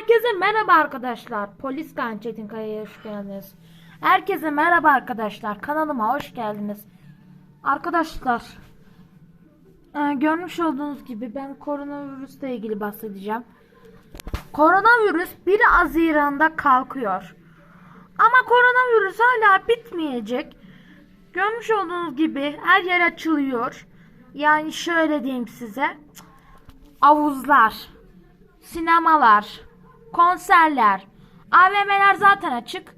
Herkese merhaba arkadaşlar. Polis Kaan Çetinkaya'ya hoş geldiniz. Herkese merhaba arkadaşlar. Kanalıma hoş geldiniz. Arkadaşlar e, görmüş olduğunuz gibi ben koronavirüsle ilgili bahsedeceğim. Koronavirüs 1 Haziran'da kalkıyor. Ama koronavirüs hala bitmeyecek. Görmüş olduğunuz gibi her yer açılıyor. Yani şöyle diyeyim size. Havuzlar, sinemalar, konserler, AVM'ler zaten açık.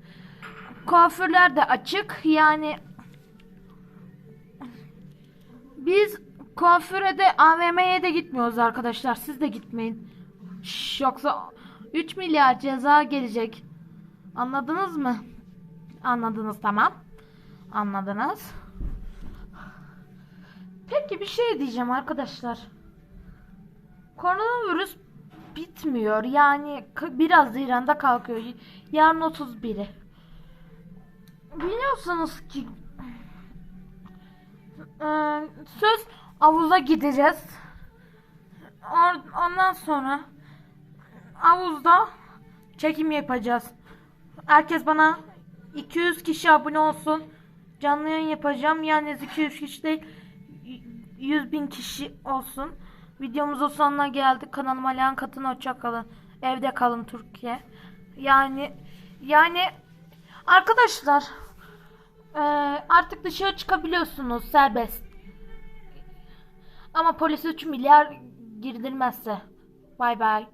Kuaförler de açık. Yani biz kuaföre de AVM'ye de gitmiyoruz arkadaşlar. Siz de gitmeyin. Şş, yoksa 3 milyar ceza gelecek. Anladınız mı? Anladınız tamam. Anladınız. Peki bir şey diyeceğim arkadaşlar. Koronavirüs bitmiyor. Yani biraz Haziran'da kalkıyor. Yarın 31'i. Biliyorsunuz ki eee, söz havuza gideceğiz. Ondan sonra havuzda çekim yapacağız. Herkes bana 200 kişi abone olsun. Canlı yayın yapacağım. Yani 200 kişi değil 100 bin kişi olsun. Videomuzun sonuna geldik. Kanalıma lan katın hoşça kalın. Evde kalın Türkiye. Yani yani arkadaşlar eee, artık dışarı çıkabiliyorsunuz serbest. Ama polis 3 milyar girdirmezse. Bay bay.